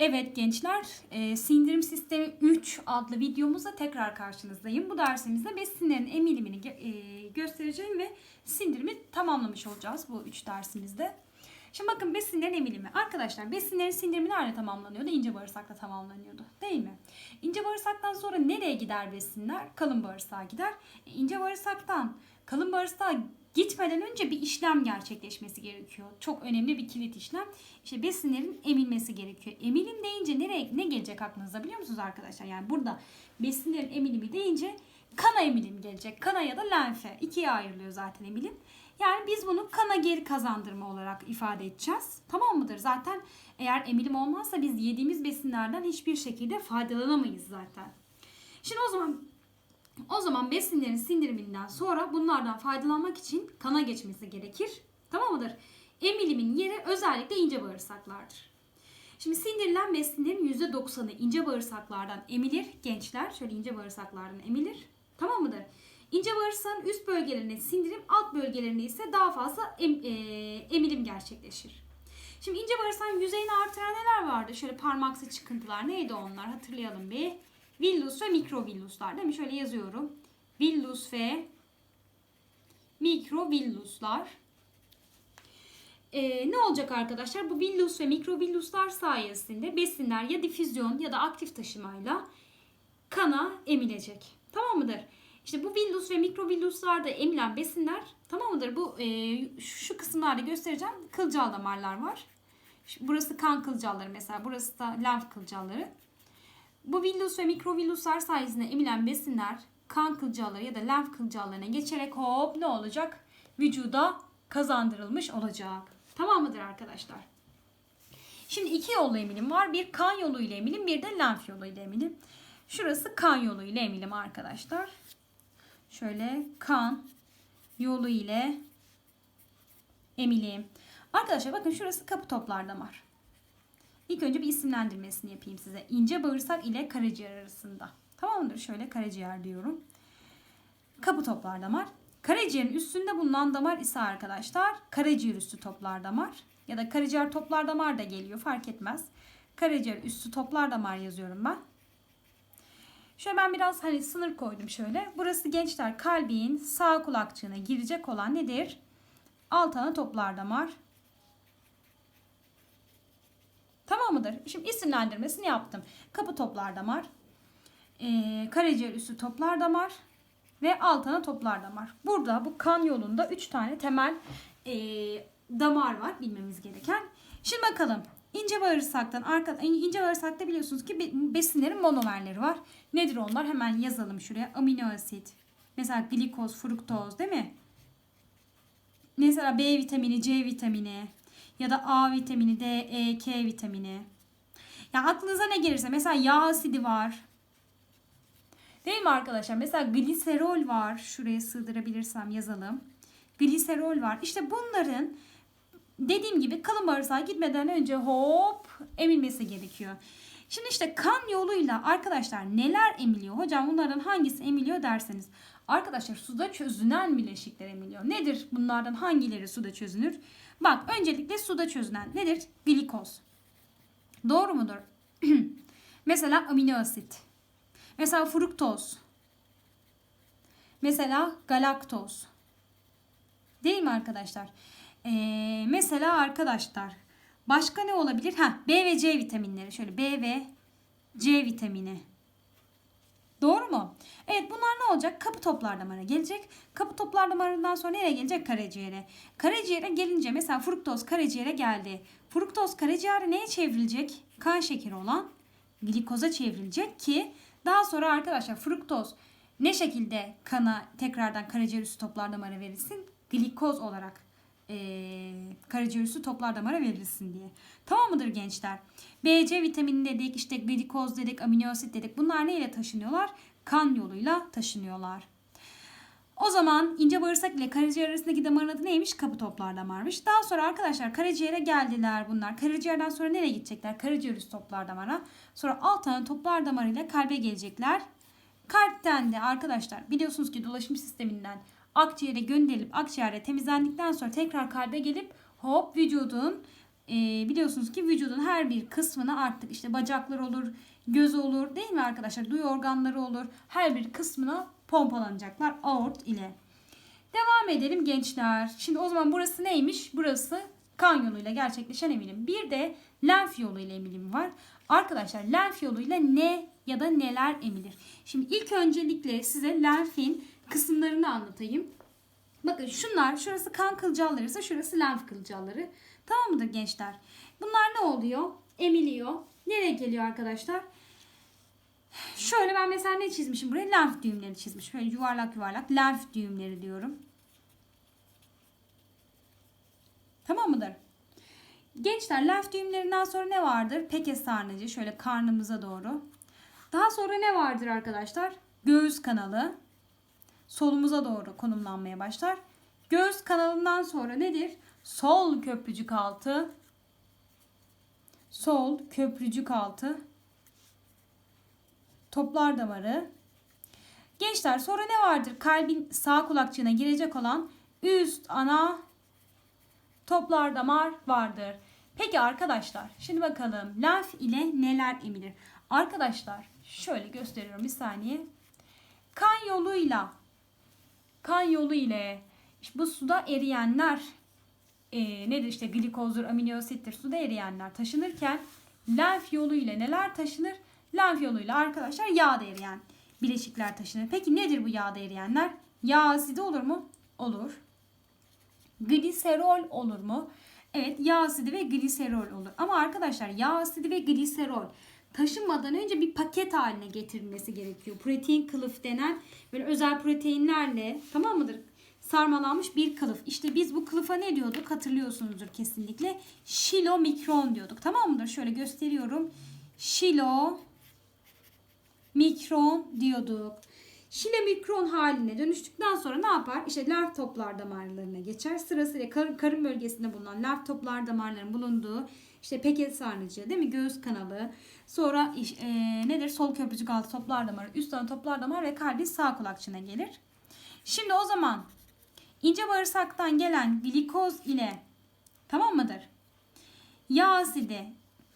Evet gençler, e, sindirim sistemi 3 adlı videomuzda tekrar karşınızdayım. Bu dersimizde besinlerin emilimini e, göstereceğim ve sindirimi tamamlamış olacağız bu 3 dersimizde. Şimdi bakın besinlerin emilimi. Arkadaşlar besinlerin sindirimi nerede tamamlanıyordu? İnce bağırsakta tamamlanıyordu. Değil mi? İnce bağırsaktan sonra nereye gider besinler? Kalın bağırsağa gider. E, ince bağırsaktan kalın bağırsağa gitmeden önce bir işlem gerçekleşmesi gerekiyor. Çok önemli bir kilit işlem. İşte besinlerin emilmesi gerekiyor. Emilim deyince nereye ne gelecek aklınıza biliyor musunuz arkadaşlar? Yani burada besinlerin emilimi deyince kana emilim gelecek. Kana ya da lenfe. ikiye ayrılıyor zaten emilim. Yani biz bunu kana geri kazandırma olarak ifade edeceğiz. Tamam mıdır? Zaten eğer emilim olmazsa biz yediğimiz besinlerden hiçbir şekilde faydalanamayız zaten. Şimdi o zaman o zaman besinlerin sindiriminden sonra bunlardan faydalanmak için kana geçmesi gerekir. Tamam mıdır? Emilimin yeri özellikle ince bağırsaklardır. Şimdi sindirilen besinlerin %90'ı ince bağırsaklardan emilir gençler. Şöyle ince bağırsaklardan emilir. Tamam mıdır? İnce bağırsağın üst bölgelerine sindirim, alt bölgelerine ise daha fazla em- e, emilim gerçekleşir. Şimdi ince bağırsağın yüzeyini artıran neler vardı? Şöyle parmaksı çıkıntılar neydi onlar? Hatırlayalım bir. Villus ve mikrovilluslar değil mi? Şöyle yazıyorum. Villus ve mikrovilluslar. Ee, ne olacak arkadaşlar? Bu villus ve mikrovilluslar sayesinde besinler ya difüzyon ya da aktif taşımayla kana emilecek. Tamam mıdır? İşte bu villus ve mikrovilluslarda emilen besinler tamam mıdır? Bu e, şu kısımlarda göstereceğim kılcal damarlar var. Şu- Burası kan kılcalları mesela. Burası da lenf kılcalları. Bu villus ve mikrovilluslar sayesinde emilen besinler kan kılcalları ya da lenf kılcallarına geçerek hop ne olacak? Vücuda kazandırılmış olacak. Tamam mıdır arkadaşlar? Şimdi iki yollu emilim var. Bir kan yoluyla emilim, bir de lenf yoluyla emilim. Şurası kan yoluyla emilim arkadaşlar. Şöyle kan yolu ile emilim. Arkadaşlar bakın şurası kapı toplar damar. İlk önce bir isimlendirmesini yapayım size. İnce bağırsak ile karaciğer arasında. Tamam mıdır? Şöyle karaciğer diyorum. Kapı toplar damar. Karaciğerin üstünde bulunan damar ise arkadaşlar karaciğer üstü toplar damar. Ya da karaciğer toplar damar da geliyor fark etmez. Karaciğer üstü toplar damar yazıyorum ben. Şöyle ben biraz hani sınır koydum şöyle. Burası gençler kalbin sağ kulakçığına girecek olan nedir? Alt ana toplar damar. Tamam mıdır? Şimdi isimlendirmesini yaptım. Kapı toplar damar. Ee, karaciğer üstü toplar damar. Ve alt ana toplar damar. Burada bu kan yolunda 3 tane temel ee, damar var bilmemiz gereken. Şimdi bakalım. İnce bağırsaktan arka ince bağırsakta biliyorsunuz ki be- besinlerin monomerleri var. Nedir onlar? Hemen yazalım şuraya. Amino asit. Mesela glikoz, fruktoz değil mi? Mesela B vitamini, C vitamini ya da A vitamini, D, E, K vitamini. Ya aklınıza ne gelirse mesela yağ asidi var. Değil mi arkadaşlar? Mesela gliserol var. Şuraya sığdırabilirsem yazalım. Gliserol var. İşte bunların dediğim gibi kalın bağırsağa gitmeden önce hop emilmesi gerekiyor. Şimdi işte kan yoluyla arkadaşlar neler emiliyor? Hocam bunlardan hangisi emiliyor derseniz. Arkadaşlar suda çözünen bileşikler emiliyor. Nedir bunlardan hangileri suda çözünür? Bak öncelikle suda çözünen nedir? Glikoz. Doğru mudur? Mesela amino asit. Mesela fruktoz. Mesela galaktoz. Değil mi arkadaşlar? Ee, mesela arkadaşlar başka ne olabilir? Ha, B ve C vitaminleri. Şöyle B ve C vitamini. Doğru mu? Evet bunlar ne olacak? Kapı toplar damara gelecek. Kapı toplar damarından sonra nereye gelecek? Karaciğere. Karaciğere gelince mesela fruktoz karaciğere geldi. Fruktoz karaciğere neye çevrilecek? Kan şekeri olan glikoza çevrilecek ki daha sonra arkadaşlar fruktoz ne şekilde kana tekrardan karaciğer üstü toplar damara verilsin? Glikoz olarak eee karaciğer üstü toplar damara verilsin diye. Tamam mıdır gençler? B, C vitamini dedik, işte glikoz dedik, amino asit dedik. Bunlar neyle taşınıyorlar? Kan yoluyla taşınıyorlar. O zaman ince bağırsak ile karaciğer arasındaki damarın adı neymiş? Kapı toplar damarmış. Daha sonra arkadaşlar karaciğere geldiler bunlar. Karaciğerden sonra nereye gidecekler? Karaciğer üstü toplar damara. Sonra alt tane toplar damarıyla kalbe gelecekler. Kalpten de arkadaşlar biliyorsunuz ki dolaşım sisteminden akciğere gönderilip akciğerde temizlendikten sonra tekrar kalbe gelip hop vücudun e, biliyorsunuz ki vücudun her bir kısmına artık işte bacaklar olur, göz olur değil mi arkadaşlar? Duyu organları olur. Her bir kısmına pompalanacaklar aort ile. Devam edelim gençler. Şimdi o zaman burası neymiş? Burası kan yoluyla gerçekleşen emilim. Bir de lenf yoluyla emilim var. Arkadaşlar lenf yoluyla ne ya da neler emilir? Şimdi ilk öncelikle size lenfin kısımlarını anlatayım. Bakın şunlar şurası kan kılcalları ise şurası lenf kılcalları. Tamam mıdır gençler? Bunlar ne oluyor? Emiliyor. Nereye geliyor arkadaşlar? Şöyle ben mesela ne çizmişim buraya? Lenf düğümleri çizmişim. Şöyle yuvarlak yuvarlak lenf düğümleri diyorum. Tamam mıdır? Gençler lenf düğümlerinden sonra ne vardır? Pekes sarnıcı şöyle karnımıza doğru. Daha sonra ne vardır arkadaşlar? Göğüs kanalı. Solumuza doğru konumlanmaya başlar. Göğüs kanalından sonra nedir? Sol köprücük altı. Sol köprücük altı. Toplar damarı. Gençler sonra ne vardır? Kalbin sağ kulakçığına girecek olan üst ana toplar damar vardır. Peki arkadaşlar şimdi bakalım lenf ile neler emilir? Arkadaşlar şöyle gösteriyorum bir saniye. Kan yoluyla kan yolu ile işte bu suda eriyenler e, nedir işte glikozdur, aminoasittir suda eriyenler taşınırken lenf yolu ile neler taşınır? Lenf yoluyla arkadaşlar yağda eriyen bileşikler taşınır. Peki nedir bu yağda eriyenler? Yağ asidi olur mu? Olur. Gliserol olur mu? Evet yağ asidi ve gliserol olur. Ama arkadaşlar yağ asidi ve gliserol taşınmadan önce bir paket haline getirilmesi gerekiyor. Protein kılıf denen böyle özel proteinlerle tamam mıdır? Sarmalanmış bir kılıf. İşte biz bu kılıfa ne diyorduk hatırlıyorsunuzdur kesinlikle. Şilomikron diyorduk. Tamam mıdır? Şöyle gösteriyorum. Şilo mikron diyorduk. Şilomikron haline dönüştükten sonra ne yapar? İşte lenf toplar damarlarına geçer. Sırasıyla kar, karın bölgesinde bulunan lenf toplar damarlarının bulunduğu işte peket sarnıcı değil mi? Göğüs kanalı. Sonra e, nedir? Sol köprücük altı toplar damarı, üst ana toplar damar ve kalbin sağ kulakçığına gelir. Şimdi o zaman ince bağırsaktan gelen glikoz ile tamam mıdır? Yağ asidi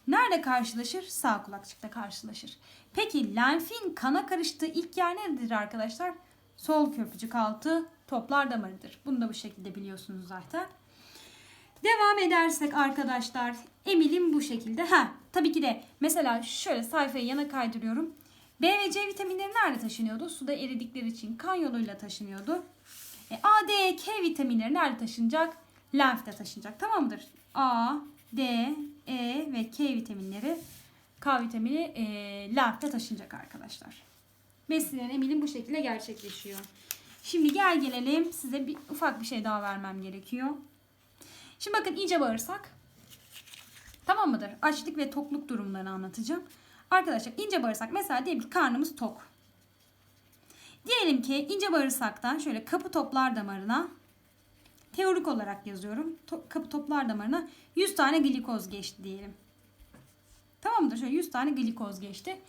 nerede karşılaşır? Sağ kulakçıkta karşılaşır. Peki lenfin kana karıştığı ilk yer nedir arkadaşlar? Sol köprücük altı toplar damarıdır. Bunu da bu şekilde biliyorsunuz zaten. Devam edersek arkadaşlar emilim bu şekilde. Ha, tabii ki de mesela şöyle sayfayı yana kaydırıyorum. B ve C vitaminleri nerede taşınıyordu? Suda eridikleri için kan yoluyla taşınıyordu. E, A, D, K vitaminleri nerede taşınacak? Lenfte taşınacak. Tamam mıdır? A, D, E ve K vitaminleri K vitamini e, lenfte taşınacak arkadaşlar. Besinlerin emilim bu şekilde gerçekleşiyor. Şimdi gel gelelim size bir ufak bir şey daha vermem gerekiyor. Şimdi bakın ince bağırsak. Tamam mıdır? Açlık ve tokluk durumlarını anlatacağım. Arkadaşlar ince bağırsak mesela diyelim ki karnımız tok. Diyelim ki ince bağırsaktan şöyle kapı toplar damarına teorik olarak yazıyorum. To- kapı toplar damarına 100 tane glikoz geçti diyelim. Tamam mıdır? Şöyle 100 tane glikoz geçti.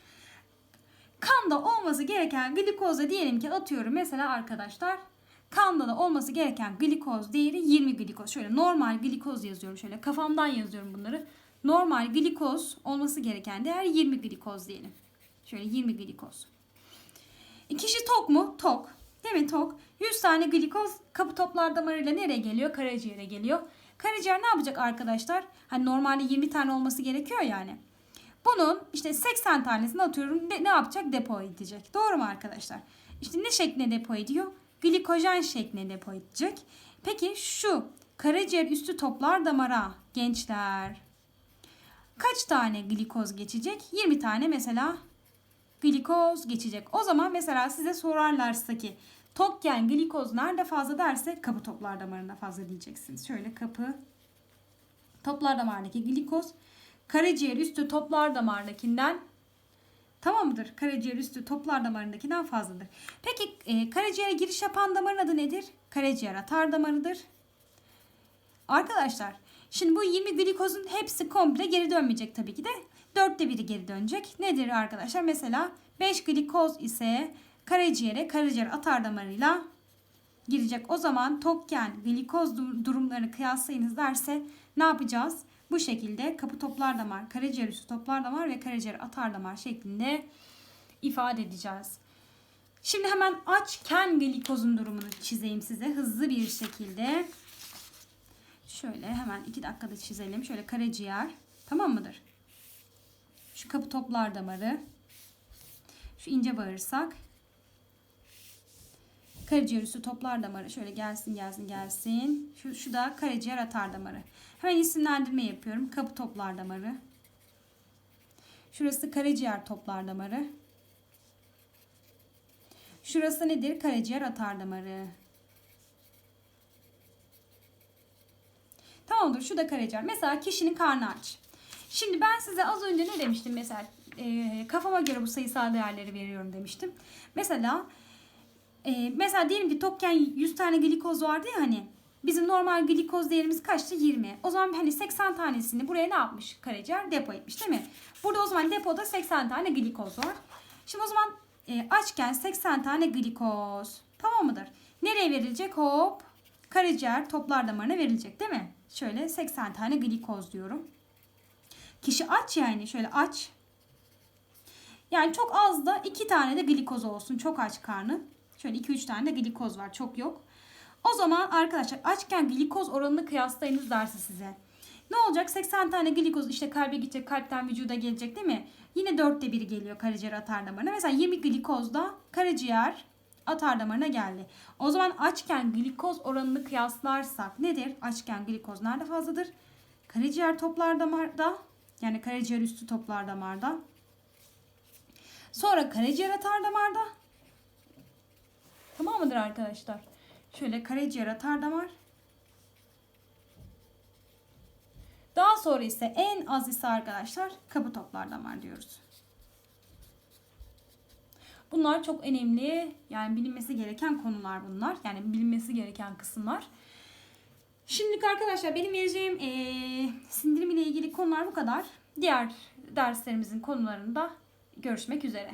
Kanda olması gereken glikoza diyelim ki atıyorum mesela arkadaşlar Kanda da olması gereken glikoz değeri 20 glikoz. Şöyle normal glikoz yazıyorum. Şöyle kafamdan yazıyorum bunları. Normal glikoz olması gereken değer 20 glikoz diyelim. Şöyle 20 glikoz. E kişi tok mu? Tok. Değil mi? Tok. 100 tane glikoz kapı toplar damarıyla nereye geliyor? Karaciğere geliyor. Karaciğer ne yapacak arkadaşlar? Hani normalde 20 tane olması gerekiyor yani. Bunun işte 80 tanesini atıyorum ne, yapacak? Depo edecek. Doğru mu arkadaşlar? İşte ne şeklinde depo ediyor? Glikojen şeklinde depo edecek. Peki şu karaciğer üstü toplar damara gençler kaç tane glikoz geçecek? 20 tane mesela glikoz geçecek. O zaman mesela size sorarlarsa ki tokken glikoz nerede fazla derse kapı toplar damarında fazla diyeceksiniz. Şöyle kapı toplar damarındaki glikoz karaciğer üstü toplar damardakinden Tamam mıdır? Karaciğer üstü toplar damarındakinden fazladır. Peki e, karaciğere giriş yapan damarın adı nedir? Karaciğer atar damarıdır. Arkadaşlar şimdi bu 20 glikozun hepsi komple geri dönmeyecek tabii ki de. Dörtte biri geri dönecek. Nedir arkadaşlar? Mesela 5 glikoz ise karaciğere karaciğer atar damarıyla girecek. O zaman tokken glikoz durumlarını kıyaslayınız derse ne yapacağız? Bu şekilde kapı toplar damar, karaciğer üstü toplar damar ve karaciğer atar damar şeklinde ifade edeceğiz. Şimdi hemen açken glikozun durumunu çizeyim size hızlı bir şekilde. Şöyle hemen iki dakikada çizelim. Şöyle karaciğer. Tamam mıdır? Şu kapı toplar damarı. Şu ince bağırsak. Karaciğer üstü toplar damarı. Şöyle gelsin gelsin gelsin. Şu, şu da karaciğer atar damarı. Hemen isimlendirme yapıyorum. Kapı toplar damarı. Şurası karaciğer toplar damarı. Şurası nedir? Karaciğer atar damarı. Tamamdır. Şu da karaciğer. Mesela kişinin karnı aç. Şimdi ben size az önce ne demiştim mesela e, kafama göre bu sayısal değerleri veriyorum demiştim. Mesela e, mesela diyelim ki tokken 100 tane glikoz vardı ya hani bizim normal glikoz değerimiz kaçtı? 20. O zaman hani 80 tanesini buraya ne yapmış? Karaciğer depo etmiş değil mi? Burada o zaman depoda 80 tane glikoz var. Şimdi o zaman e, açken 80 tane glikoz. Tamam mıdır? Nereye verilecek? Hop. Karaciğer toplar damarına verilecek değil mi? Şöyle 80 tane glikoz diyorum. Kişi aç yani şöyle aç. Yani çok az da 2 tane de glikoz olsun. Çok aç karnı. Şöyle 2-3 tane de glikoz var. Çok yok. O zaman arkadaşlar açken glikoz oranını kıyaslayınız dersi size. Ne olacak? 80 tane glikoz işte kalbe gidecek, kalpten vücuda gelecek değil mi? Yine dörtte biri geliyor karaciğer atar damarına. Mesela 20 glikoz da karaciğer atar damarına geldi. O zaman açken glikoz oranını kıyaslarsak nedir? Açken glikoz nerede fazladır? Karaciğer toplar damarda yani karaciğer üstü toplar damarda. Sonra karaciğer atar damarda. Tamam mıdır arkadaşlar? Şöyle karaciğer atar damar. Daha sonra ise en az ise arkadaşlar kapı toplar damar diyoruz. Bunlar çok önemli yani bilinmesi gereken konular bunlar. Yani bilinmesi gereken kısımlar. Şimdilik arkadaşlar benim vereceğim eee sindirim ile ilgili konular bu kadar. Diğer derslerimizin konularında görüşmek üzere.